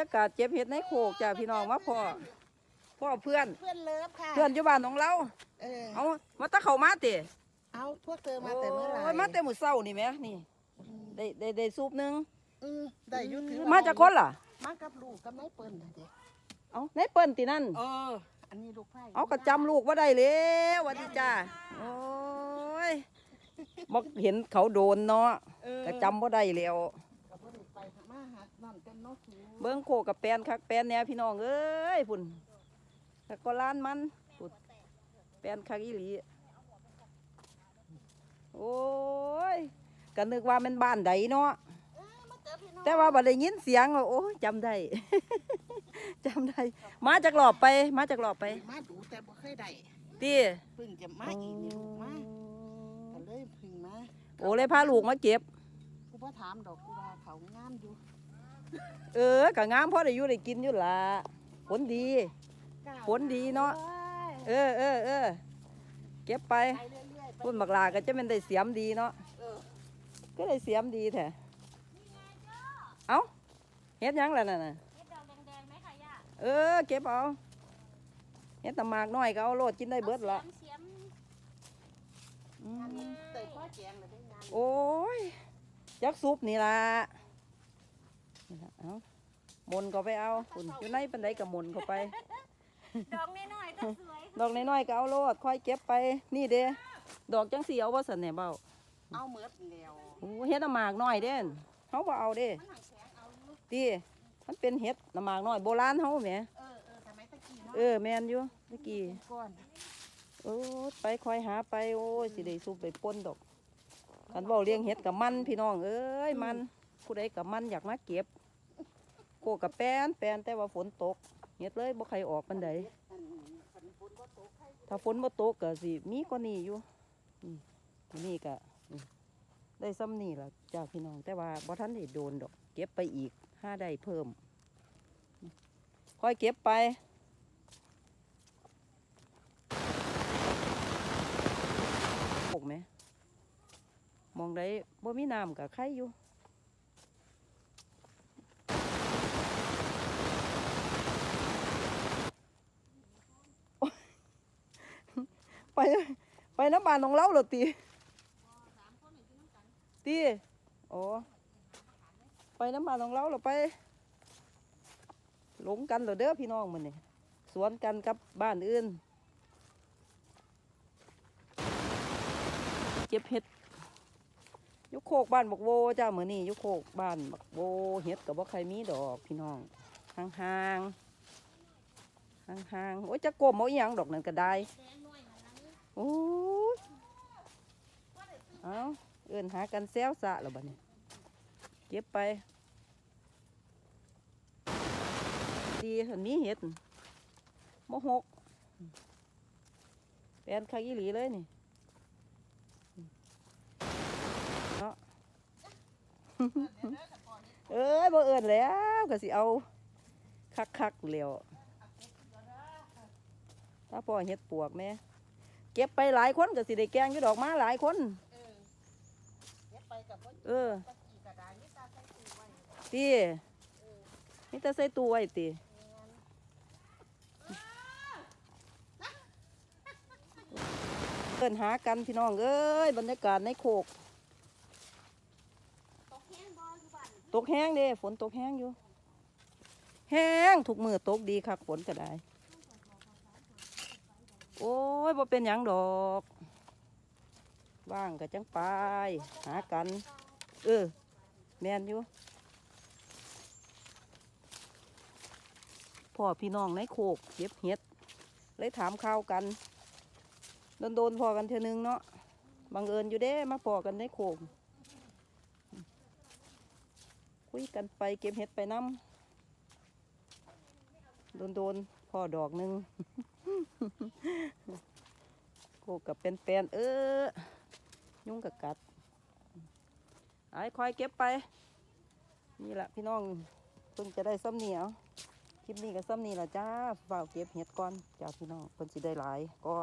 อากาศเจ็บเห็ดในโคกจ้าพี่น้องมาพ่อพ่อเพื่อน เพื่อนเลิฟค่ะเพื่อนอยู่บ้านของเราเออเอามาตะเข้ามาติเอาพวกเธอมาแต่เมื่อไหร่โยมาแต่มื้อเช้านี่แหมนี่ได้ได้ได้ซุปหนึงอืมได้อยุติมาจากคนล่ะ มากับลูกกับนายเปิ้ลน่ะเด็กเอาในเปิ้นตินั่นเออ อันนี้ลูกไผ่เอากระจำลูกว่าได้แล้วหวัดดีจ้าโอ้ยบอกเห็นเขาโดนเนาะเออกระจำว่าได้แล้วกับบ่ได้ไป มาหานั่นกันเนาะสูเบิ้งโคกับแปลนคักแปลนแหน่พี่น้องเอ้ยพุ่นแต่ก็ล้านมันพุ่นแปลนคักอีหลีโอ้ยก็นึกว่ามันบ้านใดเนาะเออมาเจอพี่น้องแต่ว่าบัดได้ยินเสียงว่าโอ้ยจำได้ จำได้ มาจากหลอบไป มาจากหลอบไปมาดูแต่บ่เคยได้ตีเพิ่งจะมาอีกนี่ลูกมาก็เลยเพิ่งมาโอ้เลยพาลูกมาเก็บ กูบ่ถามดอกกูว่าเขางามอยู่เออกะงามพอได้อยู่ได้กินอยู่ล่ะผลดีผลดีเนาะ เออเออเออเก็บไปไปเรื่อยๆไปพุ่นบักลาก็จะเป็นได้เสียมดีเนาะเออก็ได้เสียมดีแท้เอ้าเฮ็ดหยังล่ะนั่นน่ะเฮ็ดดอกแดงๆไหมคะย่าเออเก็บเอาเฮ็ดแตะมากน้อยก็เอาโลดกินได้เบิดละเสียมอืมเตยข้อแจงเลยได้งานโอ้ย ยักซุปนี่ล่ะนี่ล่ะเอาหมนก็ไปเอาคุณอยู่ในปันไดกับหมนเข้าไปๆดอกน้อยๆก็สวยดอกน้อยๆก็เอาโลดค่อยเก็บไป นี่เด้ดอกจังสีเอาบ่สันแหน่เบ้าเอาเมิดแล้วโอ้เฮ็ดน้ำหมากน้อยเด้นเฮาบ่เอาเด้มันหนังแข็งเอาอยู่ติมันเป็นเฮ็ดน้ำหมากน้อยโบราณเฮาแหมเออเออสมัยตะกี้เนาะเออแม่นอยู่เมื่อกี้ก้อนโอ้ยไปคอยหาไปโอ้ยสิได้ซุปได้ป่นดอก กันเว้าเลี้ยงเฮ็ดกับมันพี่น้องเอ้ยมัน ผู้ใดกับมันอยากมาเก็บ โกกับแป้นแป้นแต่ว่าฝนตกเฮ็ดเลยบ่ใครออกปานใดอันฝันฝนก็ตกให้ถ้าฝนบ่ตกก็สิมีกว่านี้อยู่นี่นี่ก็นี่ได้ซ้ำนี่ล่ะจ้าพี่น้อง แต่ว่าบ่ทันได้โดนดอก เก็บไปอีกห้าได้เพิ่มค่อยเก็บไปปกไหม มองได้บ่มีน้ำกับไข่อยู่ไปไปน้ำบานของเราหรอตีตีโอ้ไปน้ำบานของเราเหรอไปหลงกันหรอเด้อพี่น้องมันเนี่ยสวนกันกับบ้านอื่นเก็บเห็ด ยุโคกบ้านบักโวจ้าเหมือนนี่ยุโคกบ้านบักโวเห็ดกับว่าใครมีดอกพี่น้องห่างห่างห่างห่างโอ้ยจะโกมเอาอหยังดอกนั่นก็ได้แดงน้อยมันนั้นโอ้ยเอาเอื่นหากันแซวสะแล้วบัดนี้เก็บไปดีหันมีเห็ดมหกแปลนคากิหลีเลยนี่เนาะ เอ้ยบ่เอินแล้วก็สิเอา คักๆแล้วถ้าพ่อเห็ดปวกแม่เก็บไปหลายคนก็สิได้แกงอยู่ดอกมาหลายคนเออเย็บไปกับว่าเออตะกี้กระดาษนี่ตาใส่ตู้ไว้ตีนี่แต่ใส่ตู้ไว้ตีเดินหากันพี่น้องเอ้ยบรรยากาศในโคก ตกแห้งบ่อยู่บ้านตกแห้งเด้ฝนตกแห้งอยู่ แห้งทุกมือตกดีคักฝนก็ได้ โอ้ยบ่เป็นหยังดอกว่างก็จังไปหากัน เออ แมนอยู่พ่อพี่น้องในโคกเก็บเห็ดเลยถามข่าวกันโดนโดนๆพอกันเทนึงเนาะบังเอิญอยู่เด้มาพอกันในโคก คุยกันไปเก็บเห็ดไปน้ำโดนโดนๆพ่อดอกหนึ่งโกกับเป็นแปนๆเออ ยุ่งกับกัดไอ้คอยเก็บไป นี่แหละพี่น้องเพิ่งจะได้ซ้ำเหนียวคลิปนี้ก็ซ้ำนี่แหละจ้าฝ่าเก็บเห็ดก่อนจ้าพี่น้องเพิ่นสิได้หลายก็